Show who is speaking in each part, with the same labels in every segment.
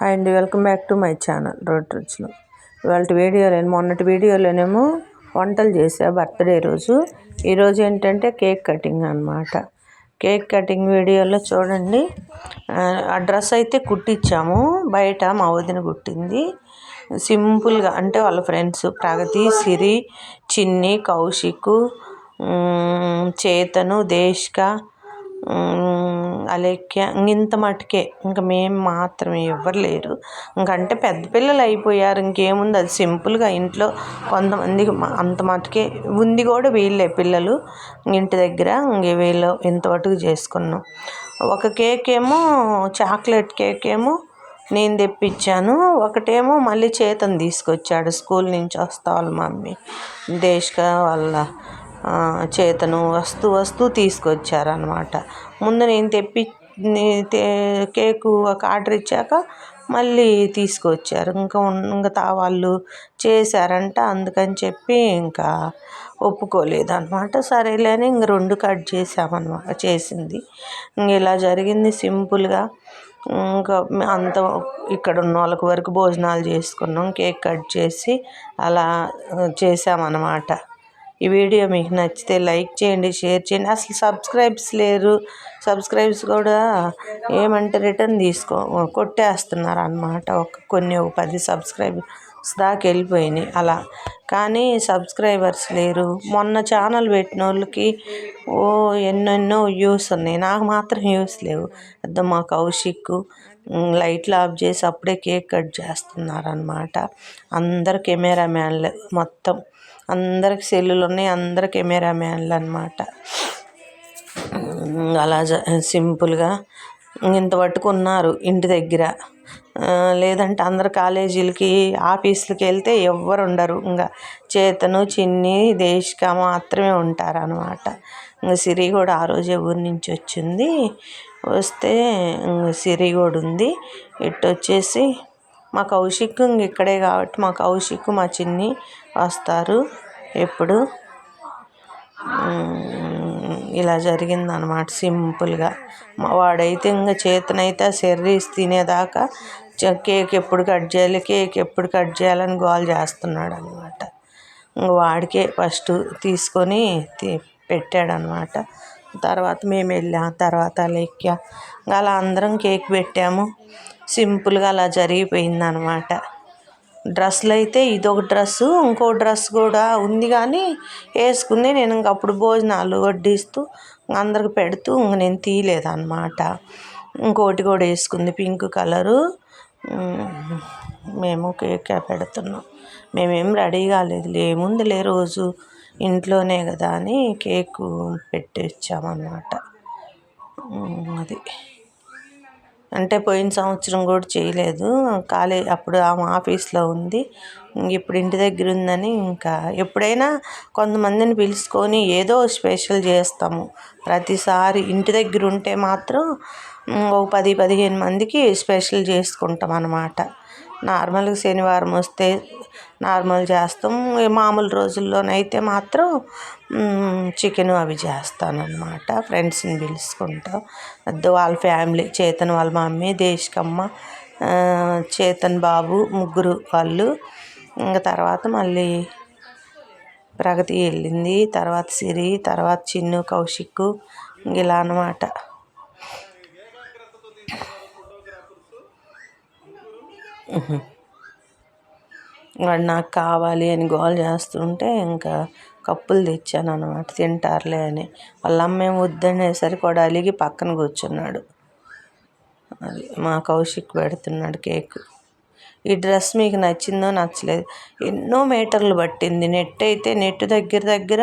Speaker 1: Hi అండి welcome back to my channel road రుచులు ఇవాళ వీడియోలో మొన్నటి వీడియోలోనేమో వంటలు చేసా బర్త్డే రోజు. ఈరోజు ఏంటంటే కేక్ కటింగ్ అనమాట కేక్ కటింగ్ వీడియోలో చూడండి. ఆ డ్రెస్ అయితే కుట్టించాము బయట మా వదిన కుట్టింది. సింపుల్గా అంటే వాళ్ళ ఫ్రెండ్స్ ప్రగతి సిరి చిన్ని కౌశిక్ చేతను దేశిక అలేఖ్య ఇంత మటుకే. ఇంక మేము మాత్రమే ఎవ్వరు లేరు. ఇంకంటే పెద్ద పిల్లలు అయిపోయారు. ఇంకేముంది? అది సింపుల్గా ఇంట్లో కొంతమందికి అంత మటుకే ఉంది కూడా వీళ్ళే పిల్లలు ఇంటి దగ్గర. ఇంక వీళ్ళు ఇంత చేసుకున్నాం. ఒక కేక్ ఏమో చాక్లెట్ కేక్ ఏమో నేను తెప్పించాను. ఒకటేమో మళ్ళీ చేతను తీసుకొచ్చాడు. స్కూల్ నుంచి వస్తా వాళ్ళ మమ్మీ. దేశిక వాళ్ళ చేతను వస్తూ వస్తూ తీసుకొచ్చారనమాట ముందు నేను తెప్పి కేకు ఒక ఆర్డర్ ఇచ్చాక మళ్ళీ తీసుకొచ్చారు. ఇంకా ఇంకా వాళ్ళు చేశారంట అందుకని చెప్పి ఇంకా ఒప్పుకోలేదు అనమాట సరేలే అని ఇంక రెండు కట్ చేసామన్నమాట చేసింది. ఇంక ఇలా జరిగింది సింపుల్గా. ఇంకా అంత ఇక్కడ ఉన్న వాళ్ళకి వరకు భోజనాలు చేసుకున్నాం కేక్ కట్ చేసి అలా చేసామన్నమాట ఈ వీడియో మీకు నచ్చితే లైక్ చేయండి షేర్ చేయండి. అసలు సబ్స్క్రైబ్స్ లేరు. సబ్స్క్రైబ్స్ కూడా ఏమంటే రిటర్న్ తీసుకో కొట్టేస్తున్నారు అనమాట ఒక కొన్ని ఒక పది సబ్స్క్రైబర్స్ దాకా వెళ్ళిపోయినాయి అలా. కానీ సబ్స్క్రైబర్స్ లేరు. మొన్న ఛానల్ పెట్టిన వాళ్ళకి ఓ ఎన్నెన్నో వ్యూస్ ఉన్నాయి. నాకు మాత్రం వ్యూస్ లేవు. పెద్ద మా కౌశిక్ లైట్లు ఆఫ్ చేసి అప్పుడే కేక్ కట్ చేస్తున్నారు అనమాట అందరు కెమెరామ్యాన్లు మొత్తం. అందరికి సెల్లులు ఉన్నాయి అందరు కెమెరా మ్యాన్లు అనమాట అలా సింపుల్గా ఇంత పట్టుకున్నారు ఇంటి దగ్గర. లేదంటే అందరు కాలేజీలకి ఆఫీసులకి వెళ్తే ఎవ్వరు ఉండరు. ఇంకా చేతను చిన్ని దేశిక మాత్రమే ఉంటారు అనమాట ఇంకా సిరి కూడా ఆ రోజే ఊరి నుంచి వచ్చింది. వస్తే సిరి కూడా ఉంది ఇటు వచ్చేసి మా కౌశిక్ ఇక్కడే కాబట్టి మా కౌశిక్ మా చిన్ని వస్తారు ఎప్పుడు. ఇలా జరిగిందనమాట సింపుల్గా. వాడైతే ఇంకా చేతనైతే ఆ సెర్రీస్ తినేదాకా కేక్ ఎప్పుడు కట్ చేయాలి కేక్ ఎప్పుడు కట్ చేయాలని గోల్ చేస్తున్నాడు అనమాట వాడికే ఫస్ట్ తీసుకొని పెట్టాడనమాట తర్వాత మేము వెళ్ళాం తర్వాత లెక్క. అలా అందరం కేక్ పెట్టాము. సింపుల్గా అలా జరిగిపోయింది అనమాట డ్రెస్సులు అయితే ఇదొక డ్రెస్సు ఇంకో డ్రెస్ కూడా ఉంది కానీ వేసుకుంది. నేను ఇంక అప్పుడు భోజనాలు వడ్డిస్తూ అందరికి పెడుతూ ఇంక నేను తీయలేదన్నమాట ఇంకోటి కూడా వేసుకుంది పింక్ కలరు. మేము కేక్ పెడుతున్నాం. మేమేం రెడీ కాలేదు. ఏముందిలే రోజు ఇంట్లోనే కదా అని కేకు పెట్టించామన్నమాట అది. అంటే పోయిన సంవత్సరం కూడా చేయలేదు. కాలేజ్ అప్పుడు ఆమె ఆఫీస్లో ఉంది. ఇప్పుడు ఇంటి దగ్గర ఉందని ఇంకా ఎప్పుడైనా కొంతమందిని పిలుచుకొని ఏదో స్పెషల్ చేస్తాము. ప్రతిసారి ఇంటి దగ్గర ఉంటే మాత్రం ఒక పది పదిహేను మందికి స్పెషల్ చేసుకుంటాం అన్నమాట నార్మల్గా శనివారం వస్తే నార్మల్ చేస్తాం. మామూలు రోజుల్లోనైతే మాత్రం చికెన్ అవి చేస్తానన్నమాట. ఫ్రెండ్స్ని పిలుచుకుంటా. వద్దు వాళ్ళ ఫ్యామిలీ చేతన్ వాళ్ళ మమ్మీ దేశకమ్మ చేతన్ బాబు ముగ్గురు వాళ్ళు. ఇంకా తర్వాత మళ్ళీ ప్రగతి వెళ్ళింది. తర్వాత సిరి తర్వాత చిన్ను కౌశిక్ ఇలా అనమాట వాడు నాకు కావాలి అని గోల్ చేస్తుంటే ఇంకా కప్పులు తెచ్చాను అనమాట తింటారులే అని. వాళ్ళ అమ్మేం వద్దనేసరికి వాడు అలిగి పక్కన కూర్చున్నాడు. అది మా కౌశిక్ పెడుతున్నాడు కేక్. ఈ డ్రెస్ మీకు నచ్చిందో నచ్చలేదు. ఎన్నో మీటర్లు పట్టింది. నెట్ అయితే నెట్ దగ్గర దగ్గర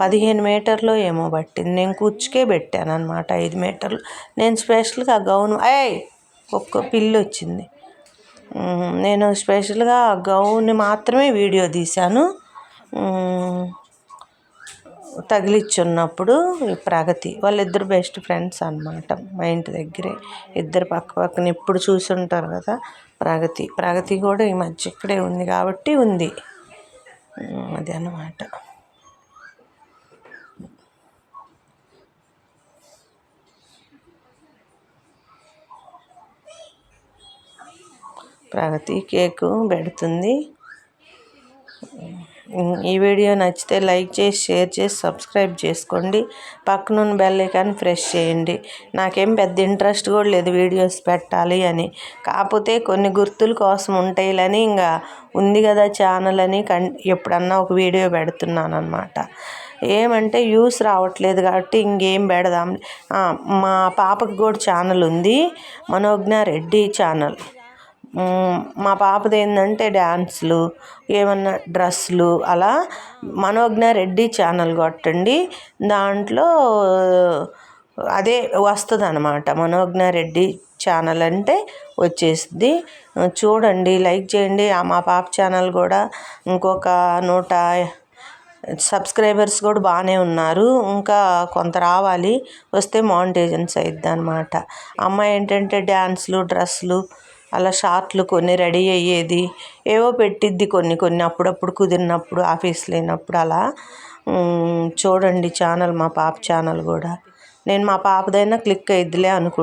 Speaker 1: పదిహేను మీటర్లు ఏమో పట్టింది. నేను కూర్చుకే పెట్టాను అనమాట ఐదు మీటర్లు. నేను స్పెషల్గా గౌను. అయ్యి ఒక్క పిల్లి వచ్చింది. నేను స్పెషల్గా గౌన్ని మాత్రమే వీడియో తీశాను. తగిలిచ్చున్నప్పుడు ప్రగతి వాళ్ళిద్దరు బెస్ట్ ఫ్రెండ్స్ అనమాట మా ఇంటి దగ్గరే. ఇద్దరు పక్క పక్కన ఎప్పుడు చూసి ఉంటారు కదా ప్రగతి. ప్రగతి కూడా ఈ మధ్య ఇక్కడే ఉంది కాబట్టి ఉంది. అది అన్నమాట ప్రగతి కేకు పెడుతుంది. ఈ వీడియో నచ్చితే లైక్ చేసి షేర్ చేసి సబ్స్క్రైబ్ చేసుకోండి. పక్కనున్న బెల్ ఐకాన్ ప్రెస్ చేయండి. నాకేం పెద్ద ఇంట్రెస్ట్ కూడా లేదు వీడియోస్ పెట్టాలి అని. కాకపోతే కొన్ని గుర్తుల కోసం ఉంటాయిలని ఇంకా ఉంది కదా ఛానల్ అని కం ఎప్పుడన్నా ఒక వీడియో పెడుతున్నాను అనమాట ఏమంటే యూస్ రావట్లేదు కాబట్టి ఇంకేం పెడదాం. మా పాపకి కూడా ఛానల్ ఉంది. మనోజ్ఞ రెడ్డి ఛానల్. మా పాపది ఏంటంటే డ్యాన్స్లు ఏమన్నా డ్రెస్సులు అలా మనోజ్ఞ రెడ్డి ఛానల్ కొట్టండి. దాంట్లో అదే వస్తుంది అనమాట మనోజ్ఞ రెడ్డి ఛానల్ అంటే వచ్చేస్తుంది చూడండి లైక్ చేయండి. మా పాప ఛానల్ కూడా ఇంకొక నూట సబ్స్క్రైబర్స్ కూడా బాగానే ఉన్నారు. ఇంకా కొంత రావాలి. వస్తే మానిటైజన్స్ అయిద్ది అనమాట అమ్మాయి ఏంటంటే డ్యాన్స్లు డ్రెస్సులు అలా షార్ట్లు కొన్ని రెడీ అయ్యేది ఏవో పెట్టిద్ది కొన్ని కొన్ని అప్పుడప్పుడు కుదిరినప్పుడు ఆఫీస్ లేనప్పుడు అలా. చూడండి ఛానల్ మా పాప ఛానల్ కూడా. నేను మా పాపదైనా క్లిక్ అయిద్దిలే అనుకుంటున్నాను